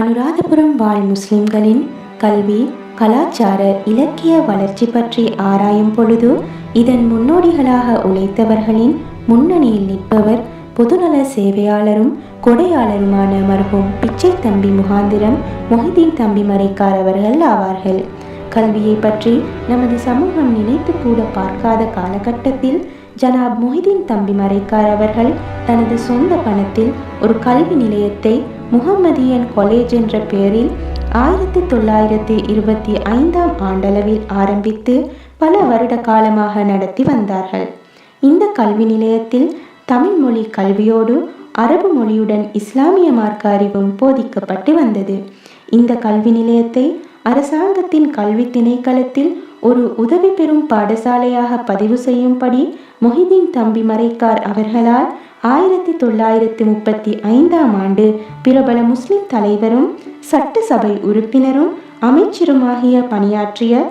அனுராதபுரம் வாழ் முஸ்லிம்களின் கல்வி கலாச்சார இலக்கிய வளர்ச்சி பற்றி ஆராயும் பொழுது இதன் முன்னோடிகளாக உழைத்தவர்களின் முன்னணியில் நிற்பவர் பொதுநல சேவையாளரும் கொடையாளருமான மருகும் பிச்சை தம்பி முகாந்திரம் மொஹிதீன் தம்பி மறைக்கார் அவர்கள் ஆவார்கள். கல்வியை பற்றி நமது சமூகம் நினைத்து கூட பார்க்காத காலகட்டத்தில் ஜனாப் மொஹிதீன் தம்பி மறைக்கார் அவர்கள் தனது சொந்த பணத்தில் ஒரு கல்வி நிலையத்தை முகம்மதியன் காலேஜ் என்ற பெயரில் ஆயிரத்தி தொள்ளாயிரத்தி இருபத்தி ஐந்தாம் ஆண்டளவில் ஆரம்பித்து பல வருட காலமாக நடத்தி வந்தார்கள். இந்த கல்வி நிலையத்தில் தமிழ் மொழி கல்வியோடு அரபு மொழியுடன் இஸ்லாமிய மார்க்க அறிவும் போதிக்கப்பட்டு வந்தது. இந்த கல்வி நிலையத்தை அரசாங்கத்தின் கல்வி திணைக்களத்தில் ஒரு உதவி பெறும் பாடசாலையாக பதிவு செய்யும்படி மொஹிதீன் தம்பி மறைக்கார் அவர்களால் ஆயிரத்தி தொள்ளாயிரத்தி முப்பத்தி ஐந்தாம் ஆண்டு பிரபல முஸ்லிம் தலைவரும் சட்டசபை உறுப்பினரும் அமைச்சருமாகிய பணியாற்றிய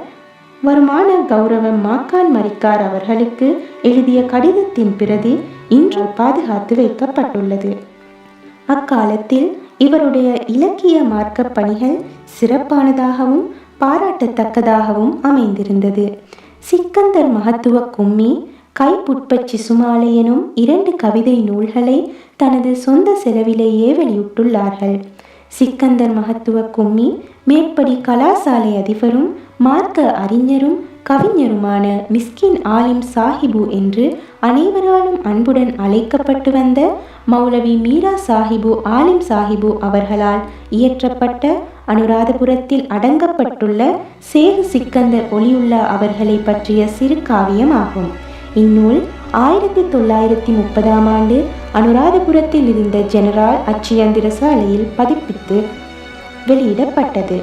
வருமான கௌரவம் மாக்கான் மரிக்கார் அவர்களுக்கு எழுதிய கடிதத்தின் பிரதி இன்று பாதுகாத்து வைக்கப்பட்டுள்ளது. அக்காலத்தில் இவருடைய இலக்கிய மார்க்க பணிகள் சிறப்பானதாகவும் பாராட்டத்தக்கதாகவும் அமைந்திருந்தது. சிக்கந்தர் மகத்துவ கும்மி கைப்புட்பச்சி சுமாலை எனும் இரண்டு கவிதை நூல்களை தனது சொந்த செலவிலேயே வெளியிட்டுள்ளார்கள். சிக்கந்தர் மகத்துவ கும்மி மேற்படி கலாசாலை அதிபரும் மார்க்க அறிஞரும் கவிஞருமான மிஸ்கின் ஆலிம் சாஹிபு என்று அனைவராலும் அன்புடன் அழைக்கப்பட்டு வந்த மௌலவி மீரா சாஹிபு ஆலிம் சாஹிபு அவர்களால் இயற்றப்பட்ட அனுராதபுரத்தில் அடங்கப்பட்டுள்ள சேகு சிக்கந்தர் ஒளியுள்ளா அவர்களை பற்றிய சிறு காவியமாகும். இந்நூல் ஆயிரத்தி தொள்ளாயிரத்தி முப்பதாம் ஆண்டு அனுராதபுரத்தில் இருந்த ஜெனரால் அச்சியந்திர சாலையில் பதிப்பித்து வெளியிடப்பட்டது.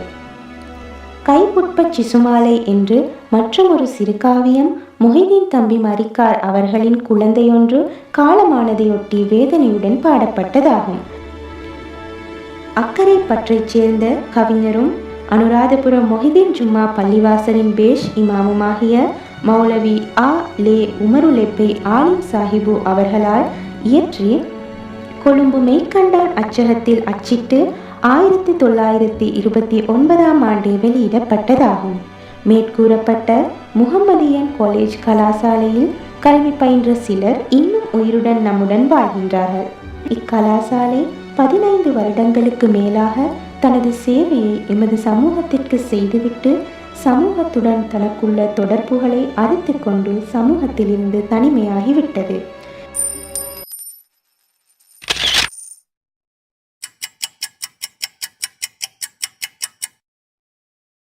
கைப்புட்ப சிசுமாலை என்று மற்றொரு சிறுகாவியம் மொஹிதீன் தம்பி மரிக்கார் அவர்களின் குழந்தையொன்று காலமானதையொட்டி வேதனையுடன் பாடப்பட்டதாகும். அக்கறை பற்றைச் சேர்ந்த கவிஞரும் அனுராதபுரம் மொஹிதீன் ஜும்மா பள்ளிவாசலின் பேஷ் இமாமுமாகிய மௌலவி ஆ லே உமருலெப்பை ஆலிம் சாஹிபு அவர்களால் இயற்றி கொழும்பு மெய்கண்டான் அச்சகத்தில் அச்சிட்டு ஆயிரத்தி தொள்ளாயிரத்தி இருபத்தி ஒன்பதாம் ஆண்டு வெளியிடப்பட்டதாகும். மேற்கூறப்பட்ட முகம்மதியன் காலேஜ் கலாசாலையில் கல்வி பயின்ற சிலர் இன்னும் உயிருடன் நம்முடன் வாழ்கின்றார்கள். இக்கலாசாலை பதினைந்து வருடங்களுக்கு மேலாக தனது சேவையை எமது சமூகத்திற்கு செய்துவிட்டு சமூகத்துடன் தனக்குள்ள தொடர்புகளை அறுத்து கொண்டு சமூகத்திலிருந்து தனிமையாகிவிட்டது.